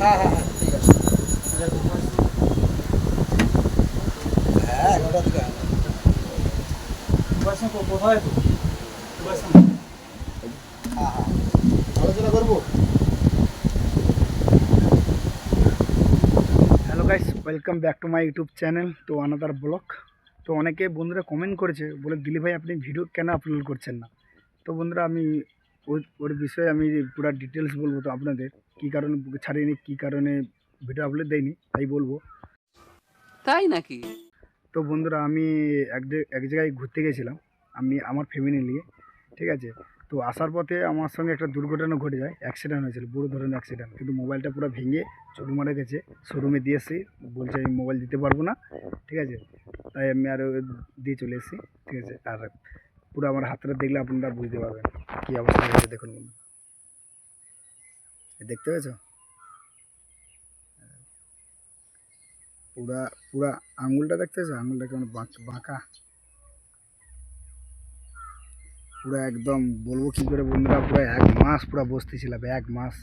হ্যাঁ হ্যাঁ ঠিক আছে হ্যাঁ হ্যাঁ আলোচনা করব hello guys welcome back to my YouTube channel তো আনাদার ব্লগ তো অনেকে বন্ধুরা কমেন্ট করেছে, বলে, দিলীপ ভাই, আপনি ভিডিও কেন আপলোড করছেন না? তো বন্ধুরা, আমি ওই ওর বিষয়ে আমি পুরো ডিটেলস বলব তো আপনাদের। কী কারণে ছাড়িনি কী কারণে ভিডিও আপলোড দেয়নি তাই বলব। তাই নাকি? তো বন্ধুরা আমি এক এক জায়গায় ঘুরতে গেছিলাম আমি আমার ফ্যামিলি নিয়ে ঠিক আছে? তো আসার পথে আমার সঙ্গে একটা দুর্ঘটনা ঘটে যায় অ্যাক্সিডেন্ট হয়েছিল বড় ধরনের অ্যাক্সিডেন্ট কিন্তু মোবাইলটা পুরো ভেঙে চুরু মারা গেছে শোরুমে দিয়ে এসেছি বলছে আমি মোবাইল দিতে পারব না ঠিক আছে? তাই আমি আরও দিয়ে চলে এসেছি ঠিক আছে? আর পুরো আমার হাতটা দেখলে আপনারা বুঝতে পারবেন কী অবস্থা হয়েছে, দেখুন দেখতে পেয়েছ? পুরা পুরা আঙুলটা দেখতে পেয়েছ? আঙুলটা কেমন বাঁক- পুরো একদম বলব কী করে বন্ধুরা, পুরো এক মাস পুরো বসতেছিলাম এক মাস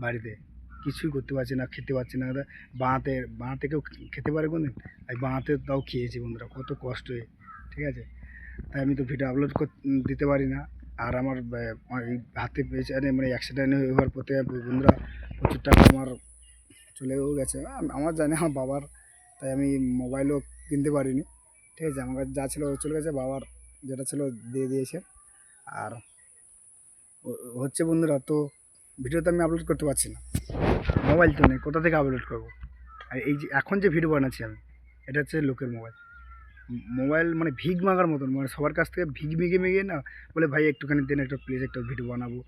বাড়িতে। কিছুই করতে পারছি না, খেতে পারছি না। বাঁতে বাঁতে কেউ খেতে পারে কোনদিন? আমি বাঁতে তাও খেয়েছি বন্ধুরা, কত কষ্ট, ঠিক আছে? তাই আমি তো ভিডিও আপলোড দিতে পারি না। আর আমার হাতে পেয়েছে মানে অ্যাক্সিডেন্ট হওয়ার পথে বন্ধুরা প্রচুর টাকা আমার চলেও গেছে। আমার জানি আমার বাবার, তাই আমি মোবাইলও কিনতে পারিনি। ঠিক আছে, আমার কাছে যা ছিল চলে গেছে, বাবার যেটা ছিল দিয়ে দিয়েছে। আর হচ্ছে বন্ধুরা, তো ভিডিও তো আমি আপলোড করতে পারছি না। মোবাইল তো নেই, কোথা থেকে আপলোড করব? আর এই যে, এখন যে ভিডিও বানাচ্ছি আমি, এটা হচ্ছে লোকের মোবাইল মোবাইল মানে ভিগ মাগার মতন মানে সবার কাছ থেকে ভিগ মিগে মিগে না বলে, ভাই, একটুখানি দিন একটা প্লিজ একটা ভিডিও বানাবো।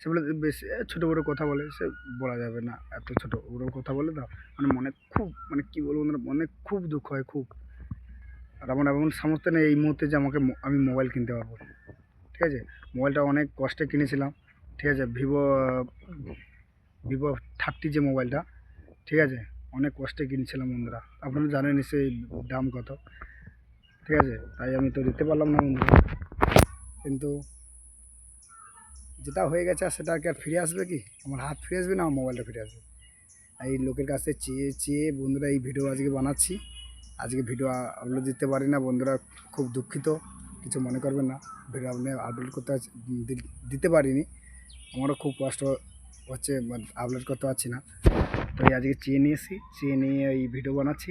সে বলে, বেশ ছোটো বড়ো কথা বলে। সে বলা যাবে না, এত ছোটো বড়ো কথা বলে দাও। মানে মনে খুব মানে কী বলব মনে খুব দুঃখ হয়, খুব। আর আমার এমন সামর্থ্য নেই এই মুহূর্তে যে আমাকে আমি মোবাইল কিনতে পারব। ঠিক আছে? মোবাইলটা অনেক কষ্টে কিনেছিলাম। ঠিক আছে? ভিভো ভিভো থার্টি যে মোবাইলটা, ঠিক আছে? অনেক কষ্টে কিনেছিলাম বন্ধুরা। আপনারা জানেন নিশ্চয়ই দাম কত। ঠিক আছে? তাই আমি তো দিতে পারলাম না বন্ধুরা কিন্তু যেটা হয়ে গেছে আর সেটা কি আর ফিরে আসবে কি? আমার হাত ফিরে আসবে না? আমার মোবাইলটা ফিরে আসবে? এই লোকের কাছে চেয়ে চেয়ে বন্ধুরা এই ভিডিও আজকে বানাচ্ছি। আজকে ভিডিও আপলোড দিতে পারি না। বন্ধুরা খুব দুঃখিত। কিছু মনে করবেন না। ভিডিও আপনি আপলোড করতে দিতে পারিনি। আমারও খুব কষ্ট হচ্ছে আপলোড করতে পারছি না। তো আজকে চেয়ে নিয়ে এসেছি চেয়ে নিয়ে এই ভিডিও বানাচ্ছি।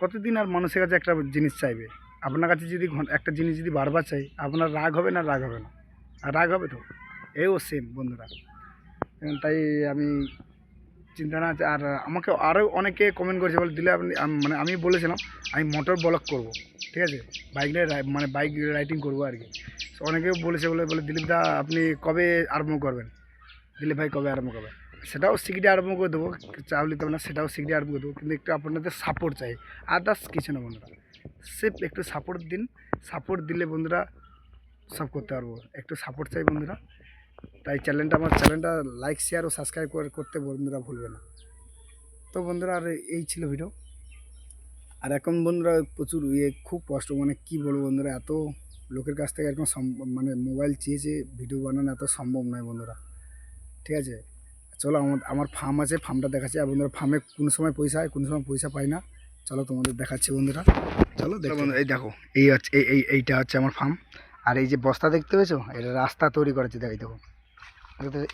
কতদিন আর মানুষের কাছে একটা জিনিস চাইবে? আপনার কাছে যদি একটা জিনিস যদি বারবার চাই, আপনার রাগ হবে না রাগ হবে না? আর রাগ হবে তো? এও সেম বন্ধুরা। তাই আমি চিন্তা না আর আমাকে আরও অনেকে কমেন্ট করেছে, বলে দিলে আপনি মানে আমি বলেছিলাম, আমি মোটর ব্লক করব, ঠিক আছে? বাইক নিয়ে মানে বাইক রাইডিং করব আর কি। তো অনেকেও বলেছে, বলে বলে, দিলীপ দা, আপনি কবে আরম্ভ করবেন? দিলীপ ভাই, কবে আরম্ভ করবেন? সেটাও শিগগিরি আরম্ভ করে দেবো। চাউলি তো না, সেটাও শিগগিরি আরম্ভ করে দেবো। কিন্তু একটু আপনাদের সাপোর্ট চাই। আদার্স কিছু না বন্ধুরা। সেফ একটু সাপোর্ট দিন। সাপোর্ট দিলে বন্ধুরা সব করতে পারব। একটু সাপোর্ট চাই বন্ধুরা। তাই চ্যানেলটা আমার চ্যানেলটা লাইক শেয়ার ও সাবস্ক্রাইব করতে বন্ধুরা ভুলবে না। তো বন্ধুরা, আর এই ছিল ভিডিও আর এখন বন্ধুরা প্রচুর ইয়ে খুব কষ্ট। মানে কী বলব বন্ধুরা, এত লোকের কাছ থেকে এরকম মানে মোবাইল চেয়েছে ভিডিও বানানো এত সম্ভব নয় বন্ধুরা। ঠিক আছে? চলো আমার আমার ফার্ম আছে ফার্মটা দেখাচ্ছি। আর বন্ধুরা ফার্মে কোনো সময় পয়সা হয়, কোনো সময় পয়সা পাই না। চলো তোমাদের দেখাচ্ছি বন্ধুরা। চলো দেখো। বন্ধু এই দেখো, এই হচ্ছে, এই এই, এইটা হচ্ছে আমার ফার্ম আর এই যে বস্তা দেখতে পেয়েছ? এটা রাস্তা তৈরি করেছে দেখ। এই দেখো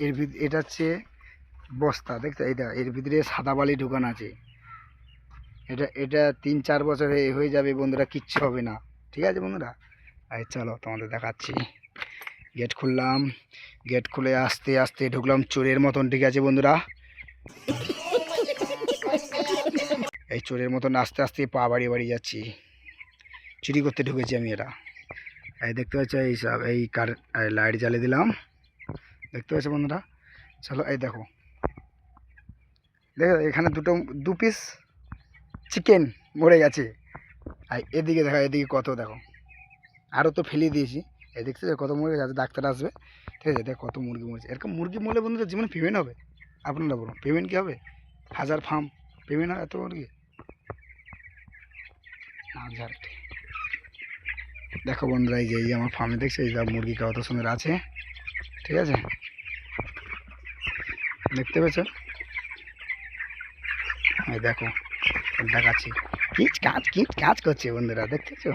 এর ভিত- এটা হচ্ছে বস্তা, দেখতে দেখো, এর ভিতরে সাদা বালি ঢোকানো আছে। এটা এটা তিন চার বছরে হয়ে যাবে বন্ধুরা, কিচ্ছু হবে না। ঠিক আছে বন্ধুরা? এই চলো তোমাদের দেখাচ্ছি। গেট খুললাম। গেট খুলে আস্তে আস্তে ঢুকলাম চোরের মতন। ঠিক আছে বন্ধুরা? এই চোরের মতন আস্তে আস্তে পা বাড়িয়ে বাড়িয়ে যাচ্ছি। চুরি করতে ঢুকেছি আমি এটা এই দেখতে পাচ্ছ এই সব, এই কার লাইট জ্বালিয়ে দিলাম। দেখতে পাচ্ছ বন্ধুরা? চলো, এই দেখো। দেখো, এখানে দুটো, দু পিস চিকেন মরে গেছে। আর এদিকে দেখো, এদিকে কত দেখো। আরও তো ফেলিয়ে দিয়েছি। এই দেখতে কত মুরগি আছে, ডাক্তার আসবে। ঠিক আছে, দেখ কত মুরগি মরেছে। এরকম মুরগি মরলে বন্ধুরা জীবনে পেমেন্ট হবে? আপনারা বলুন, পেমেন্ট কী হবে? হাজার ফার্ম, পেমেন্ট হবে এত মুরগি? হাজার। দেখো বন্ধুরা, এই যে এই যে আমার ফার্মে দেখছ, এই যে মুরগি কত সুন্দর আছে। ঠিক আছে? দেখতে পেয়েছ? দেখো, দেখাচ্ছি। কিচ কাজ কিচ কাজ করছে বন্ধুরা দেখতেছো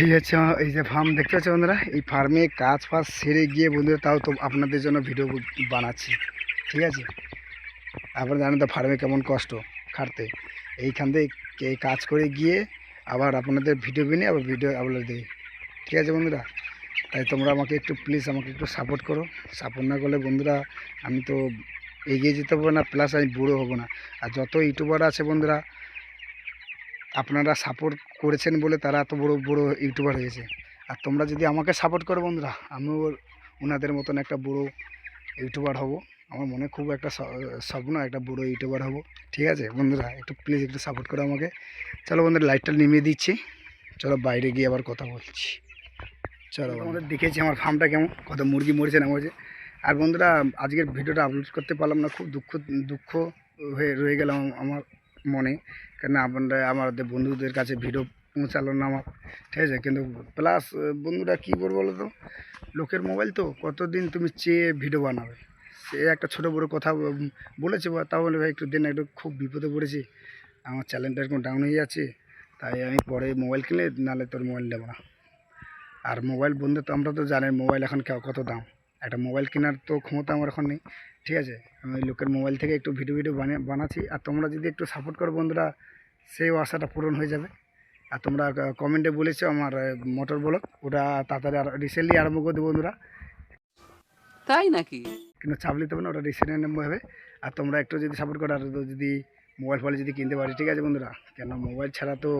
এই হচ্ছে, এই যে ফার্ম দেখতে পাচ্ছ বন্ধুরা, এই ফার্মে কাজ ফাজ সেরে গিয়ে বন্ধুরা তাও তো আপনাদের জন্য ভিডিও বানাচ্ছি, ঠিক আছে? আপনারা জানেন তো ফার্মে কেমন কষ্ট খাটতে। এইখান থেকে কাজ করে গিয়ে আবার আপনাদের ভিডিও বিনে আবার ভিডিও আপলোড দিই, ঠিক আছে বন্ধুরা? তাই তোমরা আমাকে একটু প্লিজ আমাকে একটু সাপোর্ট করো। সাপোর্ট না করলে বন্ধুরা আমি তো এগিয়ে যেতে পারব না প্লাস আমি বুড়ো হব না। আর যত ইউটিউবার আছে বন্ধুরা আপনারা সাপোর্ট করেছেন বলে তারা এত বড় বড় ইউটিউবার হয়েছে। আর তোমরা যদি আমাকে সাপোর্ট করো বন্ধুরা, আমিও ওনাদের মতন একটা বড় ইউটিউবার হব। আমার মনে খুব একটা স্বপ্ন একটা বড় ইউটিউবার হব। ঠিক আছে বন্ধুরা, একটু প্লিজ একটু সাপোর্ট করো আমাকে। চলো বন্ধুরা লাইটটা নিমিয়ে দিচ্ছি। চলো বাইরে গিয়ে আবার কথা বলছি। চলো আমাদের দেখেছি আমার ফার্মটা কেমন, কত মুরগি মরেছে না মরেছে। আর বন্ধুরা, আজকের ভিডিওটা আপলোড করতে পারলাম না, খুব দুঃখ দুঃখ হয়ে, রয়ে গেলাম আমার। মনে, কেন আপনারা আমাদের বন্ধুদের কাছে ভিডিও পৌঁছালো না আমার? ঠিক আছে, কিন্তু প্লাস বন্ধুরা কী করব বলো তো? লোকের মোবাইল তো, কতদিন তুমি চেয়ে ভিডিও বানাবে? সে একটা ছোটো বড়ো কথা বলেছে বা তাহলে ভাই, একটু দিন, একটু খুব বিপদে পড়েছি। আমার চ্যানেলটা এরকম ডাউন হয়ে যাচ্ছে। তাই আমি পরে মোবাইল কিনলে, নাহলে তোর মোবাইল নেব না। আর মোবাইল বন্ধু তো আমরা তো জানেন মোবাইল এখন কত দাম? একটা মোবাইল কেনার তো ক্ষমতা আমার এখন নেই ঠিক আছে? আমি লোকের মোবাইল থেকে একটু ভিডিও ভিডিও বানিয়ে বানাচ্ছি। আর তোমরা যদি একটু সাপোর্ট করো বন্ধুরা সেই আশাটা পূরণ হয়ে যাবে। আর তোমরা কমেন্টে বলেছ আমার মোটর ব্লক ওটা তাড়াতাড়ি আর রিসেন্টলি আরম্ভ করে দেবো বন্ধুরা। তাই নাকি? কিন্তু চাপ নিতে হবে না ওটা রিসেন্ট হবে। আর তোমরা একটু যদি সাপোর্ট করো আর যদি মোবাইল ফোবাইল যদি কিনতে পারি ঠিক আছে বন্ধুরা? কেন মোবাইল ছাড়া তো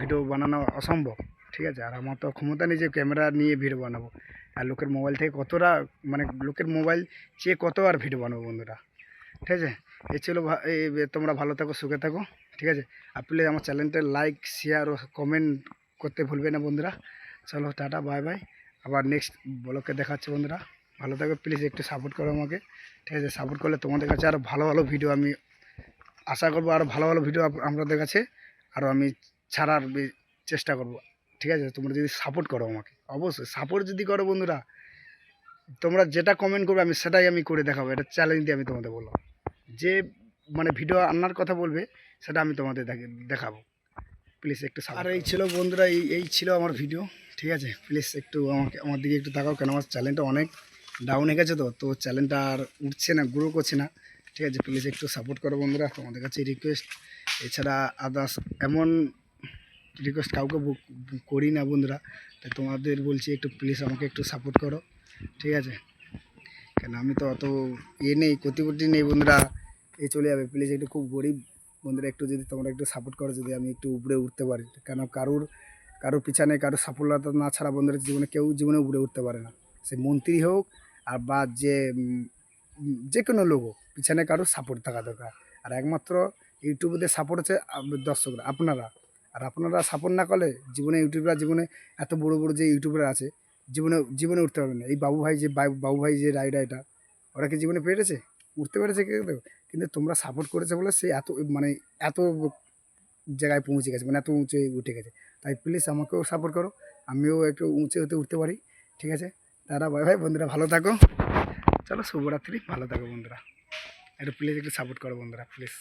ভিডিও বানানো অসম্ভব। ঠিক আছে? আর আমার তো ক্ষমতা নেই যে ক্যামেরা নিয়ে ভিডিও বানাবো। আর লোকের মোবাইল থেকে কতটা মানে লোকের মোবাইল চেয়ে কত আর ভিডিও বানাবো বন্ধুরা? ঠিক আছে? এই ছিল তোমরা ভালো থাকো, সুখে থাকো, ঠিক আছে? আর প্লিজ আমার চ্যানেলটা লাইক শেয়ার ও কমেন্ট করতে ভুলবে না বন্ধুরা। চলো, টাটা বাই বাই আবার নেক্সট ব্লকে দেখাচ্ছে বন্ধুরা। ভালো থাকো প্লিজ একটু সাপোর্ট করো আমাকে। ঠিক আছে? সাপোর্ট করলে তোমাদের কাছে আরও ভালো ভালো ভিডিও আমি আশা করব আরও ভালো ভালো ভিডিও আপ- আপনাদের কাছে। আরও আমি ছাড়ার চেষ্টা করব। ঠিক আছে তোমরা যদি সাপোর্ট করো আমাকে। অবশ্যই সাপোর্ট যদি করো বন্ধুরা তোমরা যেটা কমেন্ট করবে আমি সেটাই আমি করে দেখাবো এটা চ্যালেঞ্জ দিয়ে আমি তোমাদের বলব যে মানে ভিডিও আনার কথা বলবে সেটা আমি তোমাদের দেখে- দেখাবো। প্লিজ একটু আর এই ছিল বন্ধুরা এই এই ছিল আমার ভিডিও ঠিক আছে? প্লিজ একটু আমাকে আমার দিকে একটু তাকাও কেন আমার চ্যানেলটা অনেক ডাউন হয়ে গেছে তো তো চ্যানেলটা আর উঠছে না গ্রো করছে না। ঠিক আছে প্লিজ একটু সাপোর্ট করো বন্ধুরা তোমাদের কাছে রিকোয়েস্ট এছাড়া আদার্স এমন রিকোয়েস্ট কাউকে করি না বন্ধুরা। তাই তোমাদের বলছি একটু প্লিজ আমাকে একটু সাপোর্ট করো, ঠিক আছে? কেন আমি তো অত ইয়ে নেই কোটিপতি নেই বন্ধুরা এই চলে যাবে। প্লিজ একটু খুব গরিব বন্ধুরা, একটু যদি তোমরা একটু সাপোর্ট করো, যদি আমি একটু উপরে উঠতে পারি। কেন কারুর, কারোর পিছনে কারোর সাফল্যতা না ছাড়া বন্ধুরা জীবনে কেউ জীবনে উপরে উঠতে পারে না। সে মন্ত্রী হোক আর বা যে যে কোনো লোক হোক, পিছনে কারোর সাপোর্ট থাকা দরকার। আর একমাত্র ইউটিউবের সাপোর্ট হচ্ছে দর্শকরা, আপনারা। আর আপনারা সাপোর্ট না করলে জীবনে ইউটিউবরা জীবনে এত বড় বড় যে ইউটিউবার আছে, জীবনে জীবনে উঠতে পারবে না। এই বাবু ভাই যে বাবু ভাই যে রাইডা এটা, ওরা কি জীবনে পেরেছে? উঠতে পেরেছে কেউ কিন্তু তোমরা সাপোর্ট করেছে বলে সে এত মানে এত জায়গায় পৌঁছে গেছে মানে এত উঁচু উঠে গেছে। তাই প্লিজ আমাকেও সাপোর্ট করো, আমিও একটু উঁচু হতে উঠতে পারি, ঠিক আছে? তারা ভাই ভাই বন্ধুরা, ভালো থাকো। চলো শুভরাত্রি, ভালো থাকো বন্ধুরা। একটু প্লিজ একটু সাপোর্ট করো বন্ধুরা প্লিজ